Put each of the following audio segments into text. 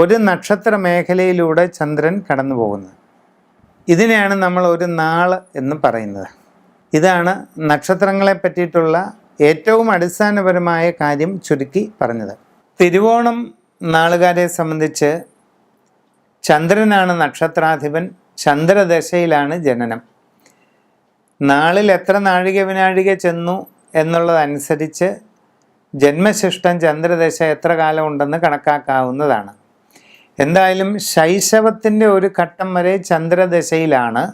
ഒരു നക്ഷത്ര മേഖലയിലൂടെ ചന്ദ്രൻ കടന്നു പോകുന്നത് ഇതിനെയാണ് നമ്മൾ ഒരു നാൾ എന്ന് പറയുന്നത്. ഇതാണ് നക്ഷത്രങ്ങളെ പറ്റിയിട്ടുള്ള ഏറ്റവും അടിസ്ഥാനപരമായ കാര്യം ചുരുക്കി പറഞ്ഞത്. തിരുവോണം നാളുകാരെ സംബന്ധിച്ച് ചന്ദ്രനാണ് നക്ഷത്രാധിപൻ ചന്ദ്രദശയിലാണ് ജനനം. നാളിൽ എത്ര നാഴിക വിനാഴിക ചെന്നു എന്നുള്ളതനുസരിച്ച് ജന്മശിഷ്ടം ചന്ദ്രദശ എത്ര കാലം ഉണ്ടെന്ന് കണക്കാക്കാവുന്നതാണ്. എന്തായാലും ശൈശവത്തിന്റെ ഒരു ഘട്ടം വരെ ചന്ദ്രദശയിലാണ്.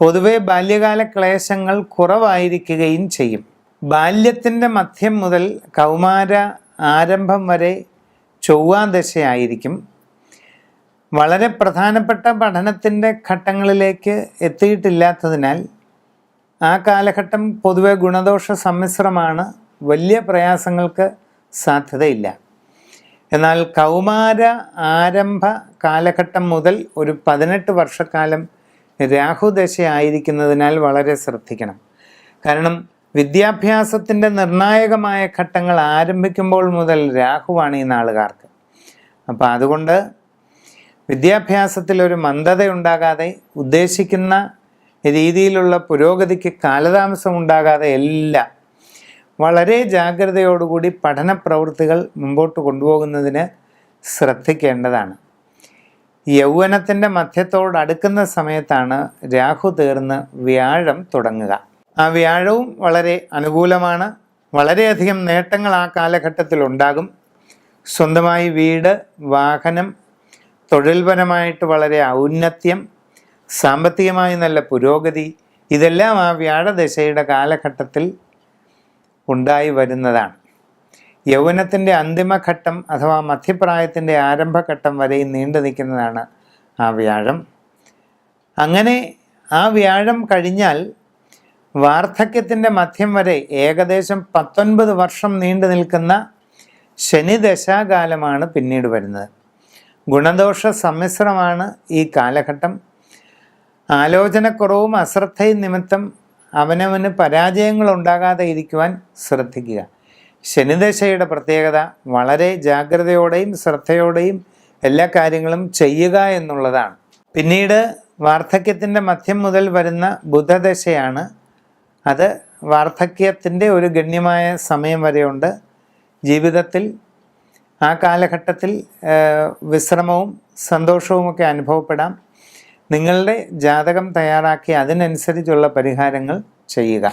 പൊതുവെ ബാല്യകാല ക്ലേശങ്ങൾ കുറവായിരിക്കുകയും ചെയ്യും. ബാല്യത്തിന്റെ മധ്യം മുതൽ കൗമാര ആരംഭം വരെ ചൊവ്വാദശയായിരിക്കും വളരെ പ്രധാനപ്പെട്ട പഠനത്തിന്റെ ഘട്ടങ്ങളിലേക്ക് എത്തിയിട്ടില്ലാത്തതിനാൽ ആ കാലഘട്ടം പൊതുവെ ഗുണദോഷ സമ്മിശ്രമാണ്. വലിയ പ്രയാസങ്ങൾക്ക് സാധ്യതയില്ല. എന്നാൽ കൗമാര ആരംഭ കാലഘട്ടം മുതൽ ഒരു പതിനെട്ട് വർഷക്കാലം രാഹുദശ ആയിരിക്കുന്നതിനാൽ വളരെ ശ്രദ്ധിക്കണം. കാരണം വിദ്യാഭ്യാസത്തിന്റെ നിർണായകമായ ഘട്ടങ്ങൾ ആരംഭിക്കുമ്പോൾ മുതൽ രാഹുവാണ് ഈ നാളുകാർക്ക്. അപ്പോൾ അതുകൊണ്ട് വിദ്യാഭ്യാസത്തിൽ ഒരു മന്ദത ഉണ്ടാകാതെ ഉദ്ദേശിക്കുന്ന രീതിയിലുള്ള പുരോഗതിക്ക് കാലതാമസം ഉണ്ടാകാതെ എല്ലാം വളരെ ജാഗ്രതയോടുകൂടി പഠന പ്രവൃത്തികൾ മുമ്പോട്ട് കൊണ്ടുപോകുന്നതിന് ശ്രദ്ധിക്കേണ്ടതാണ്. യൗവനത്തിന്റെ മധ്യത്തോടടുക്കുന്ന സമയത്താണ് രാഹു തീർന്ന് വ്യാഴം തുടങ്ങുക. ആ വ്യാഴവും വളരെ അനുകൂലമാണ്. വളരെയധികം നേട്ടങ്ങൾ ആ കാലഘട്ടത്തിൽ ഉണ്ടാകും. സ്വന്തമായി വീട് വാഹനം തൊഴിൽപരമായിട്ട് വളരെ ഔന്നത്യം സാമ്പത്തികമായി നല്ല പുരോഗതി ഇതെല്ലാം ആ വ്യാഴദശയുടെ കാലഘട്ടത്തിൽ ഉണ്ടായി വരുന്നതാണ്. യൗവനത്തിന്റെ അന്തിമഘട്ടം അഥവാ മധ്യപ്രായത്തിന്റെ ആരംഭഘട്ടം വരെയും നീണ്ടു നിൽക്കുന്നതാണ് ആ വ്യാഴം. അങ്ങനെ ആ വ്യാഴം കഴിഞ്ഞാൽ വാർദ്ധക്യത്തിന്റെ മധ്യം വരെ ഏകദേശം പത്തൊൻപത് വർഷം നീണ്ടു നിൽക്കുന്ന ശനിദശാകാലമാണ് പിന്നീട് വരുന്നത്. ഗുണദോഷ സമ്മിശ്രമാണ് ഈ കാലഘട്ടം. ആലോചനക്കുറവും അശ്രദ്ധയും നിമിത്തം അവനവന് പരാജയങ്ങൾ ഉണ്ടാകാതെ ഇരിക്കുവാൻ ശ്രദ്ധിക്കുക. ശനിദശയുടെ പ്രത്യേകത വളരെ ജാഗ്രതയോടെയും ശ്രദ്ധയോടെയും എല്ലാ കാര്യങ്ങളും ചെയ്യുക എന്നുള്ളതാണ്. പിന്നീട് വാർദ്ധക്യത്തിന്റെ മധ്യം മുതൽ വരുന്ന ബുധദശയാണ്. അത് വാർദ്ധക്യത്തിന്റെ ഒരു ഗണ്യമായ സമയം വരെയുണ്ട്. ജീവിതത്തിൽ ആ കാലഘട്ടത്തിൽ വിശ്രമവും സന്തോഷവുമൊക്കെ അനുഭവപ്പെടാം. നിങ്ങളുടെ ജാതകം തയ്യാറാക്കി അതിനനുസരിച്ചുള്ള പരിഹാരങ്ങൾ ചെയ്യുക.